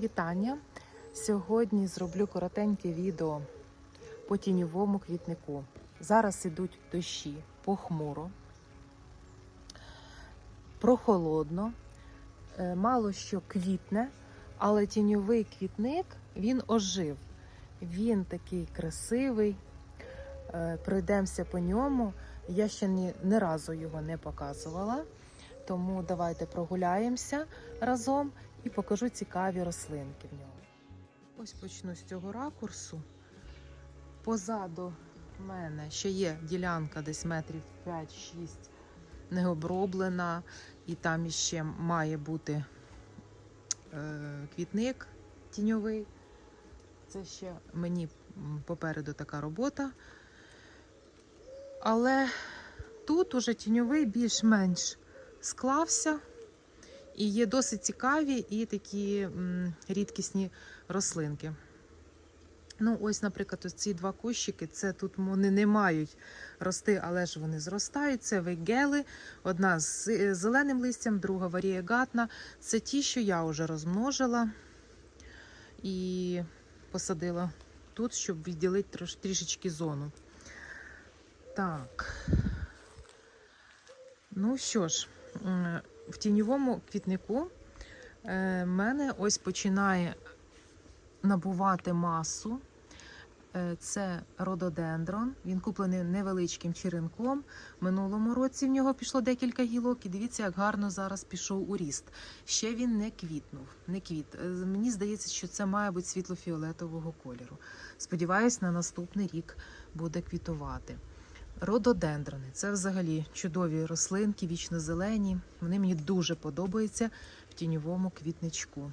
Вітання! Сьогодні зроблю коротеньке відео по тіньовому квітнику. Зараз ідуть дощі похмуро, прохолодно, е, мало що квітне, але тіньовий квітник він ожив. Він такий красивий. Е, Пройдемося по ньому. Я ще ні, ні разу його не показувала. Тому давайте прогуляємося разом і покажу цікаві рослинки в нього. Ось почну з цього ракурсу. Позаду мене ще є ділянка десь метрів 5-6 необроблена, і там іще має бути е, квітник тіньовий. Це ще мені попереду така робота. Але тут уже тіньовий більш-менш склався. І є досить цікаві і такі рідкісні рослинки. Ну, ось, наприклад, ось ці два кущики, це тут вони не мають рости, але ж вони зростають. Це вейгели, одна з е, зеленим листям, друга варієгатна. Це ті, що я вже розмножила і посадила тут, щоб відділити трош, трішечки зону. Так. Ну що ж, в тіньовому квітнику е, мене ось починає набувати масу. Е, Це рододендрон. Він куплений невеличким черенком. Минулому році в нього пішло декілька гілок, і дивіться, як гарно зараз пішов у ріст. Ще він не квітнув. Не квіт. Е, Мені здається, що це має бути світло-фіолетового кольору. Сподіваюсь, на наступний рік буде квітувати. Рододендрони це взагалі чудові рослинки, вічно зелені. Вони мені дуже подобаються в тіньовому квітничку.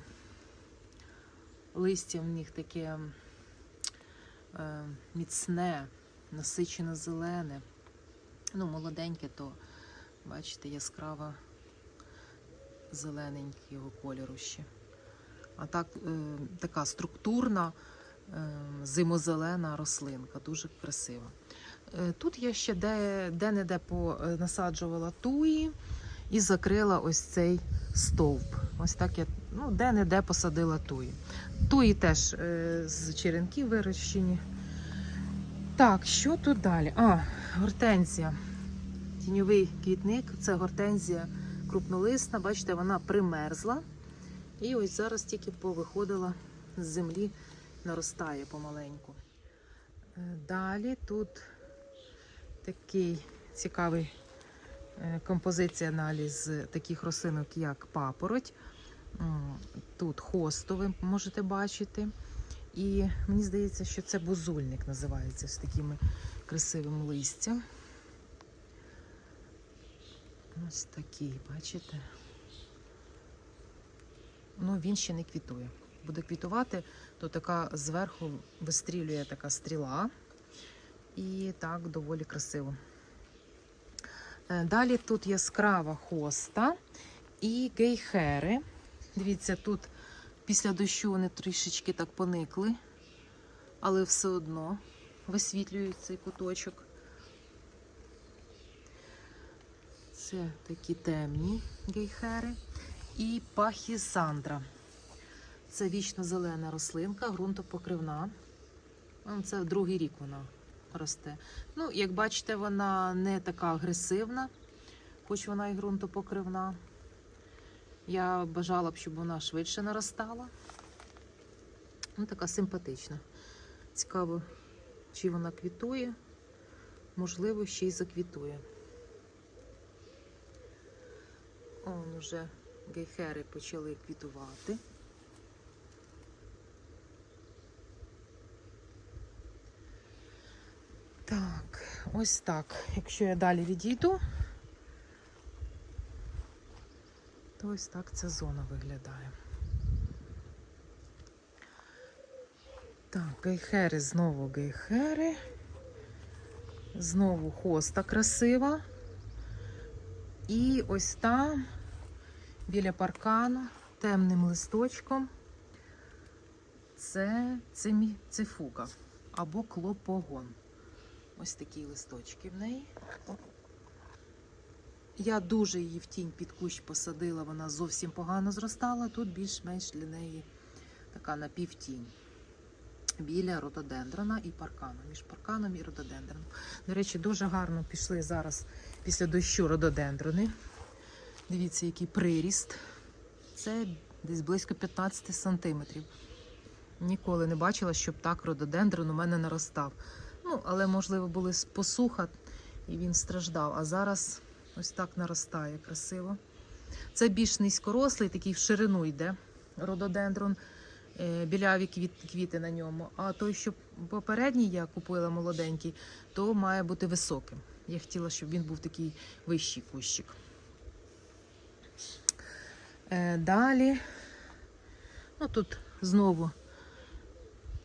Листя в них таке е, міцне, насичено зелене. Ну, молоденьке, то, бачите, яскраво зелененького кольору ще. А так, е, така структурна, е, зимозелена рослинка, дуже красива. Е, Тут я ще де, де-не-де понасаджувала туї і закрила ось цей стовп. Ось так я ну, де-не-де посадила туї. Туї теж е, з черенків вирощені. Так, що тут далі? А, гортензія. Тіньовий квітник це гортензія крупнолисна. Бачите, вона примерзла. І ось зараз тільки повиходила з землі, наростає помаленьку. Е, Далі тут такий цікавий е, композиція аналіз таких рослинок, як папороть. Тут хосту ви можете бачити. І мені здається, що це бузульник називається з такими красивим листям. Ось такий, бачите? Ну, він ще не квітує. Буде квітувати, то така зверху вистрілює така стріла. І так доволі красиво. Е, Далі тут яскрава хоста і гейхери. Дивіться, тут після дощу вони трішечки так поникли, але все одно висвітлюють цей куточок. Це такі темні гейхери. І пахісандра. Це вічно зелена рослинка, ґрунтопокривна. Це другий рік вона росте. Ну, як бачите, вона не така агресивна, хоч вона і ґрунтопокривна. Я бажала б, щоб вона швидше наростала. Ну, така симпатична. Цікаво, чи вона квітує, можливо, ще й заквітує. Он уже гейхери почали квітувати. Так, ось так. Якщо я далі відійду, то ось так ця зона виглядає. Так, гейхери, знову гейхери. Знову хоста красива. І ось там, біля паркану, темним листочком, це цимі- цифуга або клопогон. Ось такі листочки в неї. Я дуже її в тінь під кущ посадила, вона зовсім погано зростала. Тут більш-менш для неї така напівтінь. Біля рододендрона і паркану, між парканом і рододендроном. До речі, дуже гарно пішли зараз після дощу рододендрони. Дивіться, який приріст. Це десь близько 15 сантиметрів. Ніколи не бачила, щоб так рододендрон у мене наростав. Ну, але, можливо, були посуха, і він страждав. А зараз ось так наростає красиво. Це більш низькорослий, такий в ширину йде рододендрон, е, біляві квіт, квіти на ньому. А той, що попередній я купила молоденький, то має бути високим. Я хотіла, щоб він був такий вищий кущик. Е, далі, ну тут знову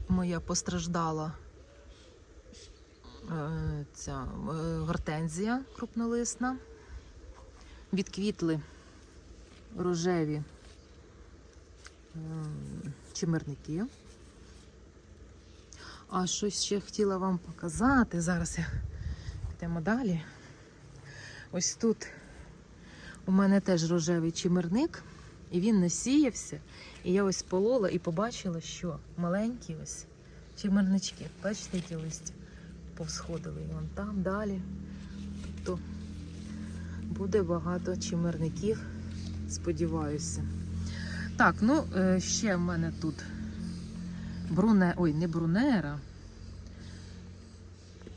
моя постраждала ця е, гортензія крупнолисна. Відквітли рожеві ем, чимерники. А щось ще хотіла вам показати. Зараз я підемо далі. Ось тут у мене теж рожевий чимерник, і він насіявся. І я ось полола і побачила, що маленькі ось чимернички. Бачите, які листя повсходили. Вон там далі. Тобто буде багато чимерників, сподіваюся. Так, ну е, ще в мене тут бруне, ой, не брунера,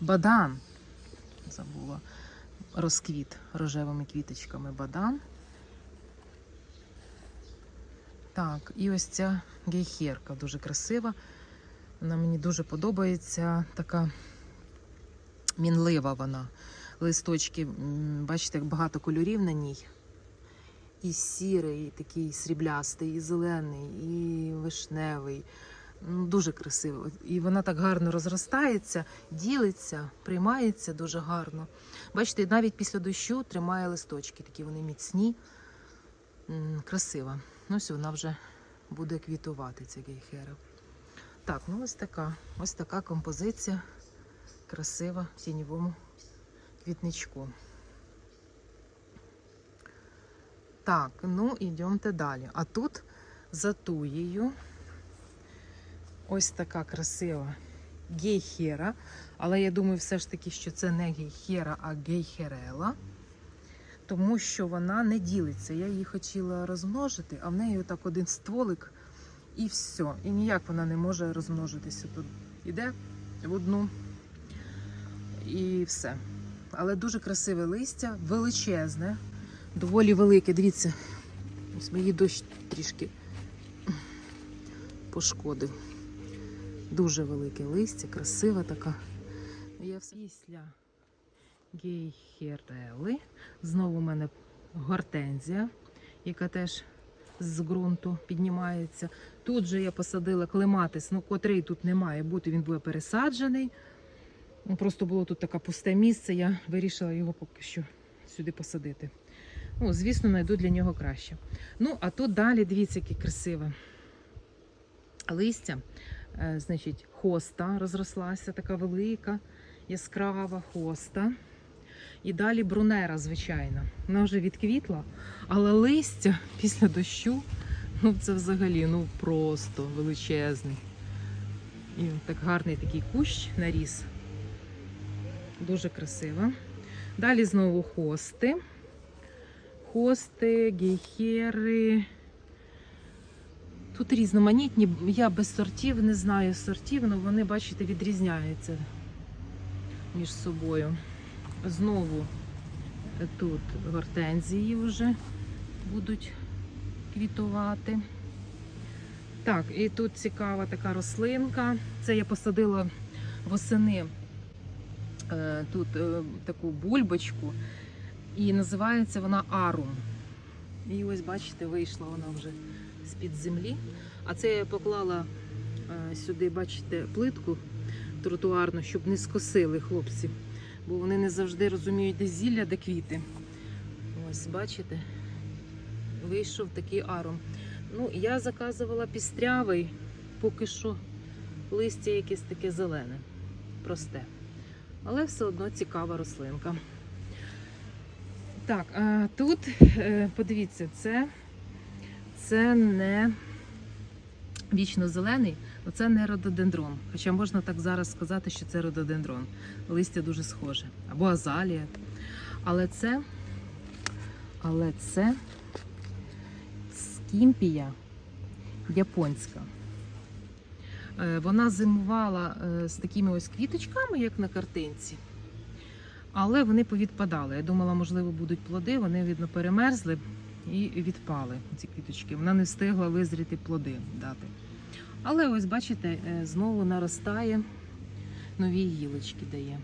бадан. Забула розквіт рожевими квіточками бадан. Так, і ось ця гейхерка дуже красива. Вона мені дуже подобається. Така мінлива вона. Листочки, бачите, багато кольорів на ній. І сірий, і такий сріблястий, і зелений, і вишневий. Ну, Дуже красиво. І вона так гарно розростається, ділиться, приймається дуже гарно. Бачите, навіть після дощу тримає листочки, такі вони міцні. Красива. Ну, ось вона вже буде квітувати, ця гейхера. Так, ну ось така. Ось така композиція красива в тіньовому квітничку. Так, ну йдемте далі. А тут за туєю ось така красива гейхера. Але я думаю, все ж таки, що це не гейхера, а гейхерела. Тому що вона не ділиться. Я її хотіла розмножити, а в неї отак один стволик і все. І ніяк вона не може розмножитися. Тут іде в одну і все. Але дуже красиве листя, величезне, доволі велике. Дивіться, ось мені дощ трішки пошкодив. Дуже велике листя, красива така. Я все після гейхерели. Знову у мене гортензія, яка теж з ґрунту піднімається. Тут же я посадила клематис, ну котрий тут не має бути, він буде пересаджений. Просто було тут таке пусте місце, я вирішила його поки що сюди посадити. Ну, звісно, знайду для нього краще. Ну, а тут далі, дивіться, яке красиве листя. Е, Значить, хоста розрослася, така велика, яскрава хоста. І далі брунера, звичайно. Вона вже відквітла, але листя після дощу, ну це взагалі ну просто величезний. І так гарний такий кущ наріс. Дуже красиво. Далі знову хости. Хости, гейхери. Тут різноманітні. Я без сортів не знаю сортів, але вони, бачите, відрізняються між собою. Знову тут гортензії вже будуть квітувати. Так, і тут цікава така рослинка. Це я посадила восени тут е, таку бульбочку, і називається вона арум. І ось, бачите, вийшла вона вже з-під землі. А це я поклала е, сюди, бачите, плитку тротуарну, щоб не скосили хлопці, бо вони не завжди розуміють, де зілля, де квіти. Ось, бачите, вийшов такий арум. Ну, я заказувала пістрявий, поки що листя якесь таке зелене, просте. Але все одно цікава рослинка. Так, а тут, е, подивіться, це, це не вічно зелений, ну це не рододендрон. Хоча можна так зараз сказати, що це рододендрон. Листя дуже схоже. Або азалія. Але це, але це скімпія японська. Е, Вона зимувала е, з такими ось квіточками, як на картинці. Але вони повідпадали. Я думала, можливо, будуть плоди, вони, видно, перемерзли і відпали ці квіточки. Вона не встигла визріти плоди дати. Але ось, бачите, е, знову наростає, нові гілочки дає.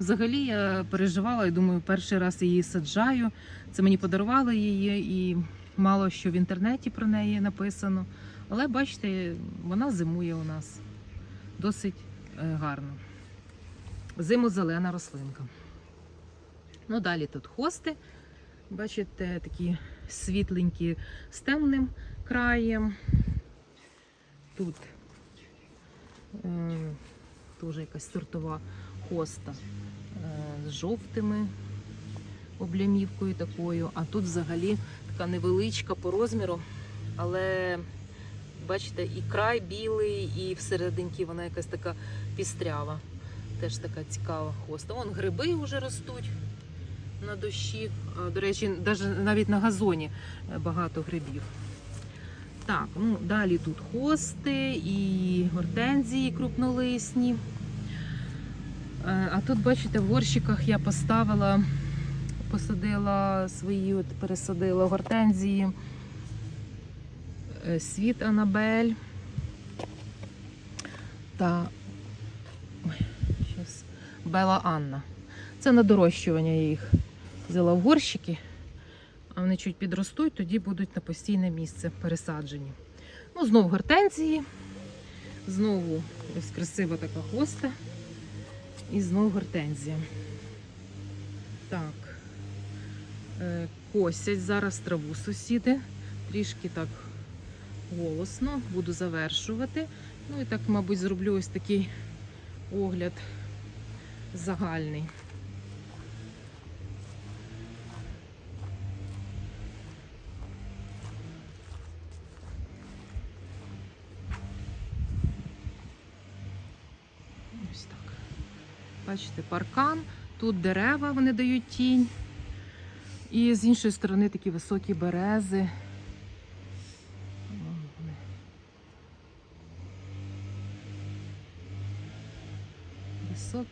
Взагалі я переживала і думаю, перший раз її саджаю. Це мені подарували її, і мало що в інтернеті про неї написано. Але бачите, вона зимує у нас досить е, гарно. Зимозелена рослинка. Ну, далі тут хости. Бачите, такі світленькі з темним краєм. Тут е, теж якась сортова хоста е, з жовтими облямівкою такою. А тут взагалі така невеличка по розміру, але бачите, і край білий, і всерединки вона якась така пістрява. Теж така цікава хоста. Вон гриби вже ростуть на дощі. До речі, навіть на газоні е, багато грибів. Так, ну далі тут хости і гортензії крупнолисні. Е, А тут, бачите, в горщиках я поставила, посадила свої, от пересадила гортензії, світ Анабель та Бела Анна. Це на дорощування я їх взяла в горщики, а вони чуть підростуть, тоді будуть на постійне місце пересаджені. Ну, знову гортензії, знову ось красива така хоста. І знову гортензія. Так. Е, Косять зараз траву сусіди. Трішки так голосно. Буду завершувати. Ну і так, мабуть, зроблю ось такий огляд загальний. Ось так. Бачите, паркан, тут дерева вони дають тінь. І з іншої сторони такі високі берези. Вон вони.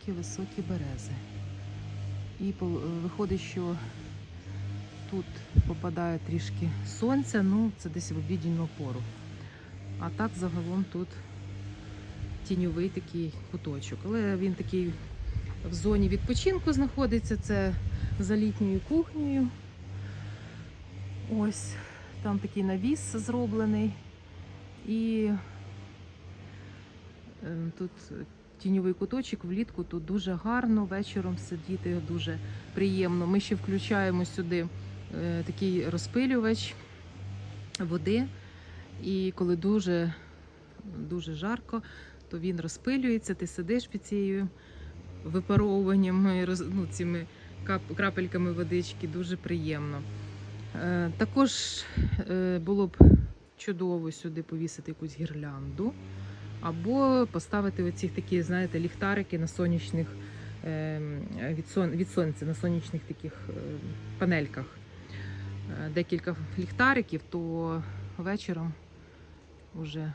Високі-високі берези. І виходить, що тут попадає трішки сонця, ну це десь в обідню пору. А так загалом тут тіньовий такий куточок. Але він такий в зоні відпочинку знаходиться. Це за літньою кухнею. Ось там такий навіс зроблений. І е, тут тіньовий куточок влітку тут дуже гарно, вечором сидіти дуже приємно. Ми ще включаємо сюди е, такий розпилювач води. І коли дуже, дуже жарко, то він розпилюється, ти сидиш під цією випаровуванням, ну, цими крапельками водички, дуже приємно. Е, Також е, було б чудово сюди повісити якусь гірлянду, або поставити оці такі, знаєте, ліхтарики на сонячних е, від, сон, від сонця, на сонячних таких е, панельках. Е, Декілька ліхтариків, то вечором уже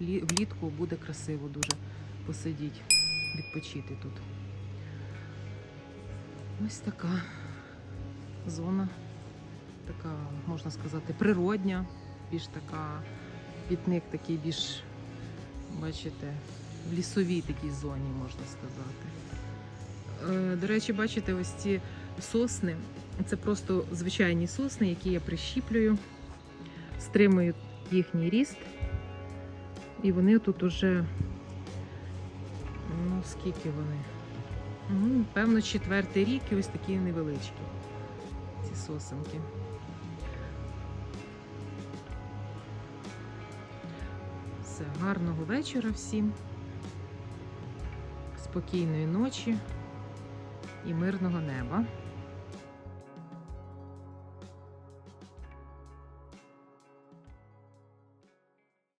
влітку буде красиво дуже посидіти, відпочити тут. Ось така зона, така, можна сказати, природня, більш така, пітник такий більш, бачите, в лісовій такій зоні, можна сказати. Е, До речі, бачите, ось ці сосни. Це просто звичайні сосни, які я прищіплюю, стримую їхній ріст. І вони тут уже, ну скільки вони? Ну, певно, четвертий рік і ось такі невеличкі ці сосенки. Все, гарного вечора всім, спокійної ночі і мирного неба.